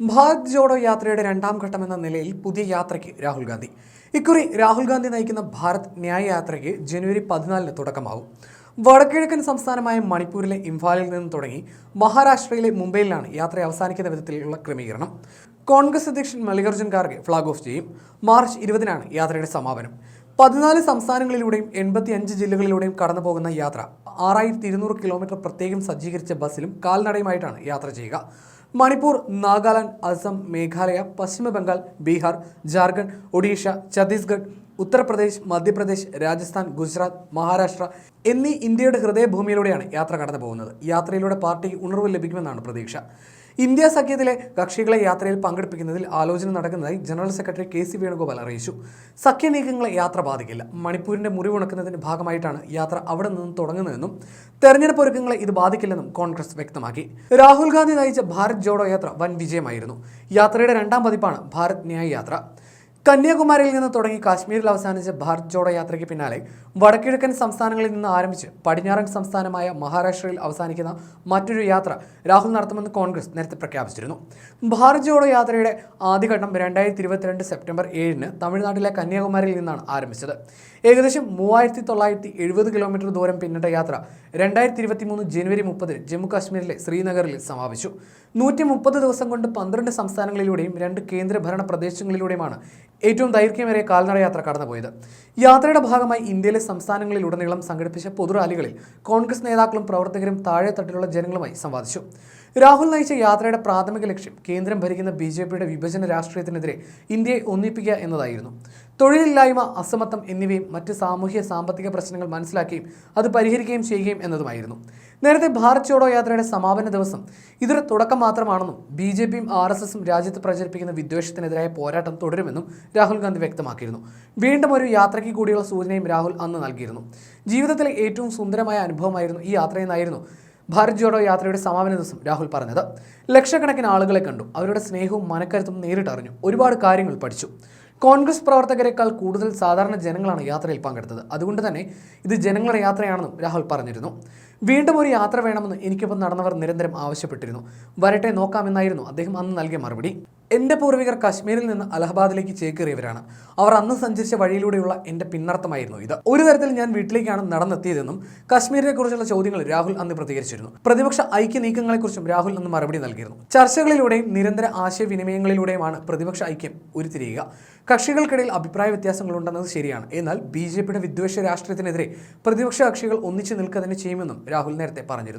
ഭാരത് ജോഡോ യാത്രയുടെ രണ്ടാം ഘട്ടം എന്ന നിലയിൽ പുതിയ യാത്രയ്ക്ക് രാഹുൽ ഗാന്ധി. ഇക്കുറി രാഹുൽ ഗാന്ധി നയിക്കുന്ന ഭാരത് ന്യായ യാത്രയ്ക്ക് ജനുവരി പതിനാലിന് തുടക്കമാകും. വടക്കിഴക്കൻ സംസ്ഥാനമായ മണിപ്പൂരിലെ ഇംഫാലിൽ നിന്ന് തുടങ്ങി മഹാരാഷ്ട്രയിലെ മുംബൈയിലാണ് യാത്ര അവസാനിക്കുന്ന വിധത്തിലുള്ള ക്രമീകരണം. കോൺഗ്രസ് അധ്യക്ഷൻ മല്ലികാർജുൻ ഖാർഗെ ഫ്ളാഗ് ഓഫ് ചെയ്യും. മാർച്ച് ഇരുപതിനാണ് യാത്രയുടെ സമാപനം. പതിനാല് സംസ്ഥാനങ്ങളിലൂടെയും എൺപത്തി അഞ്ച് ജില്ലകളിലൂടെയും കടന്നു പോകുന്ന യാത്ര ആറായിരത്തി ഇരുന്നൂറ് കിലോമീറ്റർ പ്രത്യേകം സജ്ജീകരിച്ച ബസ്സിലും കാൽനടയുമായിട്ടാണ് യാത്ര ചെയ്യുക. മണിപ്പൂർ നാഗാലാൻഡ് അസം മേഘാലയ പശ്ചിമ ബംഗാൾ ബീഹാർ ജാർഖണ്ഡ് ഒഡീഷ ഛത്തീസ്ഗഡ് ഉത്തർപ്രദേശ് മധ്യപ്രദേശ് രാജസ്ഥാൻ ഗുജറാത്ത് മഹാരാഷ്ട്ര എന്നീ ഇന്ത്യയുടെ ഹൃദയഭൂമിയിലൂടെയാണ് യാത്ര കടന്നു പോകുന്നത് യാത്രയിലൂടെ പാർട്ടിക്ക് ഉണർവ് ലഭിക്കുമെന്നാണ് പ്രതീക്ഷ. ഇന്ത്യ സഖ്യത്തിലെ കക്ഷികളെ യാത്രയിൽ പങ്കെടുപ്പിക്കുന്നതിൽ ആലോചന നടക്കുന്നതായി general secretary K C Venugopal അറിയിച്ചു. സഖ്യ നീക്കങ്ങളെ യാത്ര ബാധിക്കില്ല. മണിപ്പൂരിന്റെ മുറിവുണക്കുന്നതിന്റെ ഭാഗമായിട്ടാണ് യാത്ര അവിടെ നിന്നും തുടങ്ങുന്നതെന്നും തെരഞ്ഞെടുപ്പ് ഒരുക്കങ്ങളെ ഇത് ബാധിക്കില്ലെന്നും കോൺഗ്രസ് വ്യക്തമാക്കി. രാഹുൽ ഗാന്ധി നയിച്ച ഭാരത് ജോഡോ യാത്ര വൻ വിജയമായിരുന്നു. യാത്രയുടെ രണ്ടാം പതിപ്പാണ് ഭാരത് ന്യായ് യാത്ര. കന്യാകുമാരിയിൽ നിന്ന് തുടങ്ങി കാശ്മീരിൽ അവസാനിച്ച ഭാരത് ജോഡോ യാത്രയ്ക്ക് പിന്നാലെ വടക്കിഴക്കൻ സംസ്ഥാനങ്ങളിൽ നിന്ന് ആരംഭിച്ച് പടിഞ്ഞാറൻ സംസ്ഥാനമായ മഹാരാഷ്ട്രയിൽ അവസാനിക്കുന്ന മറ്റൊരു യാത്ര രാഹുൽ നടത്തുമെന്ന് കോൺഗ്രസ് നേരത്തെ പ്രഖ്യാപിച്ചിരുന്നു. ഭാരത് ജോഡോ യാത്രയുടെ ആദ്യഘട്ടം രണ്ടായിരത്തി ഇരുപത്തിരണ്ട് സെപ്റ്റംബർ ഏഴിന് തമിഴ്നാട്ടിലെ കന്യാകുമാരിയിൽ നിന്നാണ് ആരംഭിച്ചത്. ഏകദേശം മൂവായിരത്തി തൊള്ളായിരത്തി എഴുപത് കിലോമീറ്റർ ദൂരം പിന്നിട്ട യാത്ര രണ്ടായിരത്തി ഇരുപത്തി മൂന്ന് ജനുവരി മുപ്പതിന് ജമ്മു കാശ്മീരിലെ ശ്രീനഗറിൽ സമാപിച്ചു. നൂറ്റി മുപ്പത് ദിവസം കൊണ്ട് പന്ത്രണ്ട് സംസ്ഥാനങ്ങളിലൂടെയും രണ്ട് കേന്ദ്രഭരണ പ്രദേശങ്ങളിലൂടെയുമാണ് ഏറ്റവും ദൈർഘ്യമേറിയ കാൽനട യാത്ര കടന്നുപോയത്. യാത്രയുടെ ഭാഗമായി ഇന്ത്യയിലെ സംസ്ഥാനങ്ങളിലുടനീളം സംഘടിപ്പിച്ച പൊതുറാലികളിൽ കോൺഗ്രസ് നേതാക്കളും പ്രവർത്തകരും താഴെത്തട്ടിലുള്ള ജനങ്ങളുമായി സംവാദിച്ചു. രാഹുൽ നയിച്ച യാത്രയുടെ പ്രാഥമിക ലക്ഷ്യം കേന്ദ്രം ഭരിക്കുന്ന ബി ജെ പിയുടെ വിഭജന രാഷ്ട്രീയത്തിനെതിരെ ഇന്ത്യയെ ഒന്നിപ്പിക്കുക എന്നതായിരുന്നു. തൊഴിലില്ലായ്മ അസമത്വം എന്നിവയും മറ്റ് സാമൂഹ്യ സാമ്പത്തിക പ്രശ്നങ്ങൾ മനസ്സിലാക്കുകയും അത് പരിഹരിക്കുകയും ചെയ്യുകയും എന്നതുമായിരുന്നു. നേരത്തെ ഭാരത് ചോഡോ യാത്രയുടെ സമാപന ദിവസം ഇതൊരു തുടക്കം മാത്രമാണെന്നും ബി ജെ പിയും ആർ എസ് എസും രാജ്യത്ത് പ്രചരിപ്പിക്കുന്ന വിദ്വേഷത്തിനെതിരായ പോരാട്ടം തുടരുമെന്നും രാഹുൽ ഗാന്ധി വ്യക്തമാക്കിയിരുന്നു. വീണ്ടും ഒരു യാത്രയ്ക്ക് കൂടിയുള്ള സൂചനയും രാഹുൽ അന്ന് നൽകിയിരുന്നു. ജീവിതത്തിലെ ഏറ്റവും സുന്ദരമായ അനുഭവമായിരുന്നു ഈ യാത്രയെന്നായിരുന്നു ഭാരത് ജോഡോ യാത്രയുടെ സമാപന ദിവസം രാഹുൽ പറഞ്ഞത്. ലക്ഷക്കണക്കിന് ആളുകളെ കണ്ടു. അവരുടെ സ്നേഹവും മനക്കരുത്തും നേരിട്ടറിഞ്ഞു ഒരുപാട് കാര്യങ്ങൾ പഠിച്ചു. കോൺഗ്രസ് പ്രവർത്തകരെക്കാൾ കൂടുതൽ സാധാരണ ജനങ്ങളാണ് യാത്രയിൽ പങ്കെടുത്തത്. അതുകൊണ്ട് തന്നെ ഇത് ജനങ്ങളുടെ യാത്രയാണെന്നും രാഹുൽ പറഞ്ഞിരുന്നു. വീണ്ടും ഒരു യാത്ര വേണമെന്ന് എനിക്കൊപ്പം നടന്നവർ നിരന്തരം ആവശ്യപ്പെട്ടിരുന്നു. വരട്ടെ നോക്കാമെന്നായിരുന്നു അദ്ദേഹം അന്ന് നൽകിയ മറുപടി. എന്റെ പൂർവികർ കശ്മീരിൽ നിന്ന് അലഹബാദിലേക്ക് ചേക്കേറിയവരാണ്. അവർ അന്ന് സഞ്ചരിച്ച വഴിയിലൂടെയുള്ള എന്റെ പിന്നർത്ഥമായിരുന്നു ഇത്. ഒരു തരത്തിൽ ഞാൻ വീട്ടിലേക്കാണ് നടന്നെത്തിയതെന്നും കശ്മീരിനെ കുറിച്ചുള്ള ചോദ്യങ്ങൾ രാഹുൽ അന്ന് പ്രതികരിച്ചിരുന്നു. പ്രതിപക്ഷ ഐക്യ നീക്കങ്ങളെക്കുറിച്ചും രാഹുൽ അന്ന് മറുപടി നൽകിയിരുന്നു. ചർച്ചകളിലൂടെയും നിരന്തര ആശയവിനിമയങ്ങളിലൂടെയുമാണ് പ്രതിപക്ഷ ഐക്യം ഉരുത്തിരിയുക. കക്ഷികൾക്കിടയിൽ അഭിപ്രായ വ്യത്യാസങ്ങളുണ്ടെന്നത് ശരിയാണ്. എന്നാൽ ബി ജെ പിയുടെ വിദ്വേഷ രാഷ്ട്രീയത്തിനെതിരെ പ്രതിപക്ഷ കക്ഷികൾ ഒന്നിച്ചു നിൽക്കുക തന്നെ ചെയ്യുമെന്നും രാഹുൽ നേരത്തെ പറഞ്ഞിരുന്നു.